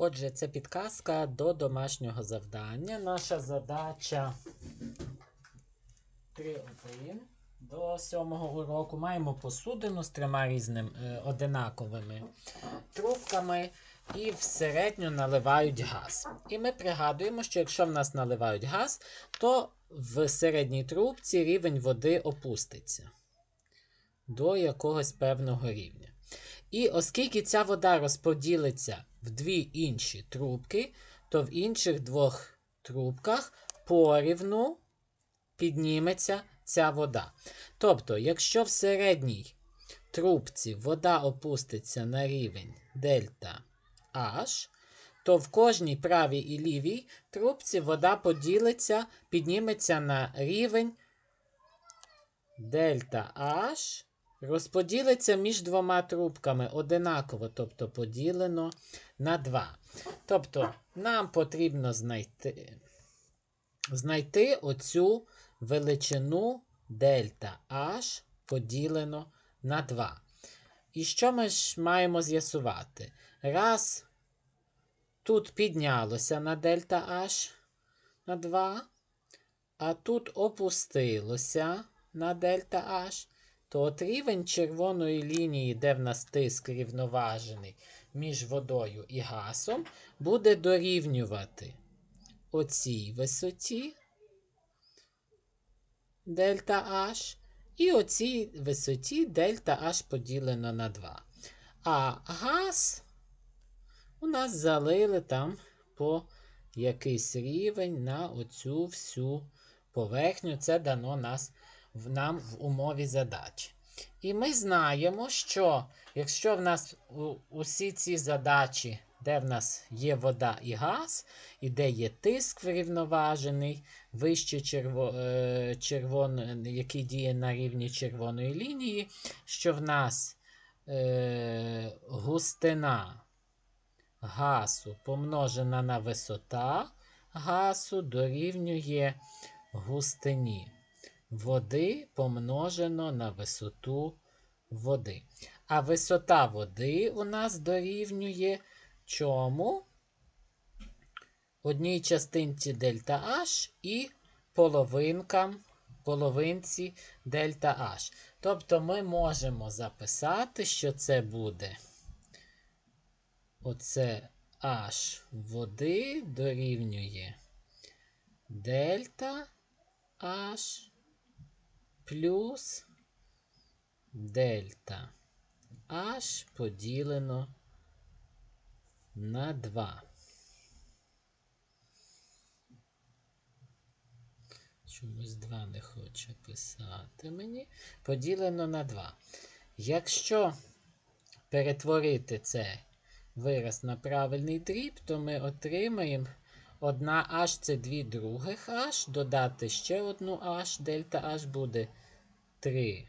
Отже, це підказка до домашнього завдання. Наша задача 3.1 до сьомого уроку. Маємо посудину з трьома різними е, одинаковими трубками і всередньо наливають газ. І ми пригадуємо, що якщо в нас наливають газ, то в середній трубці рівень води опуститься до якогось певного рівня. І оскільки ця вода розподілиться в дві інші трубки, то в інших двох трубках порівну підніметься ця вода. Тобто, якщо в середній трубці вода опуститься на рівень дельта H, то в кожній правій і лівій трубці вода поділиться, підніметься на рівень дельта H, розподілиться між двома трубками одинаково, тобто поділено на 2. Тобто, нам потрібно знайти, знайти оцю величину дельта H поділено на 2. І що ми ж маємо з'ясувати? Раз тут піднялося на дельта H на 2, а тут опустилося на дельта H, то от рівень червоної лінії, де в нас тиск рівноважений між водою і газом, буде дорівнювати оцій висоті дельта H і оцій висоті дельта H поділено на 2. А газ у нас залили там по якийсь рівень на оцю всю поверхню. Це дано нас, в, нам в умові задачі. І ми знаємо, що якщо в нас усі ці задачі, де в нас є вода і газ, і де є тиск врівноважений, вище черво, е, червон, який діє на рівні червоної лінії, що в нас е, густина газу помножена на висота газу дорівнює густині води помножено на висоту води. А висота води у нас дорівнює чому? Одній частинці дельта H і половинкам, половинці дельта H. Тобто ми можемо записати, що це буде оце H води дорівнює дельта H плюс дельта H поділено на 2. Чомусь 2 не хоче писати мені. Поділено на 2. Якщо перетворити це вираз на правильний дріб, то ми отримаємо 1 H це 2 других H, додати ще одну H, дельта H буде 3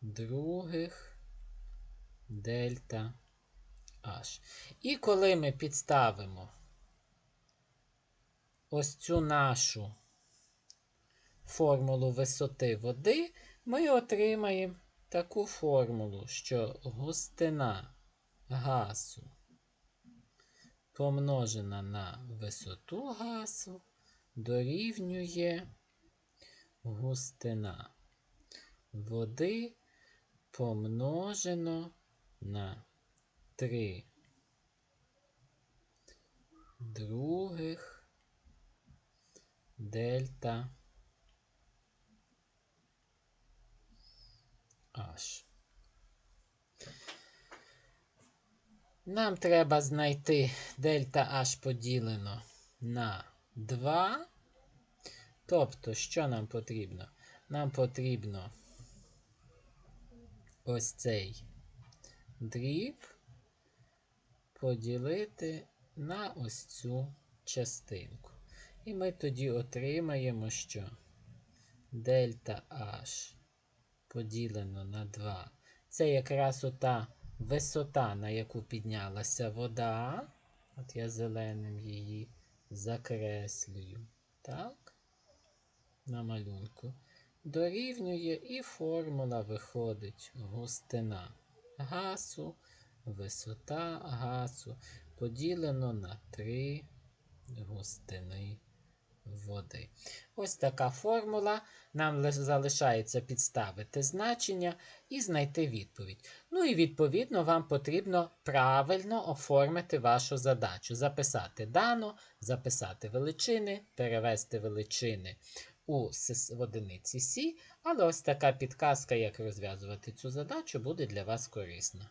других дельта H. І коли ми підставимо ось цю нашу формулу висоти води, ми отримаємо таку формулу, що густина газу помножена на висоту газу дорівнює густина води помножено на 3 других дельта H. Нам треба знайти дельта H поділено на 2. Тобто, що нам потрібно? Нам потрібно ось цей дріб поділити на ось цю частинку. І ми тоді отримаємо, що дельта H поділено на 2. Це якраз ота висота, на яку піднялася вода. От я зеленим її закреслюю. Так, на малюнку. Дорівнює і формула виходить густина газу висота газу поділено на 3 густини води. Ось така формула. Нам залишається підставити значення і знайти відповідь. Ну і відповідно вам потрібно правильно оформити вашу задачу. Записати дано, записати величини, перевести величини у одиниці Сі, але ось така підказка, як розв'язувати цю задачу, буде для вас корисна.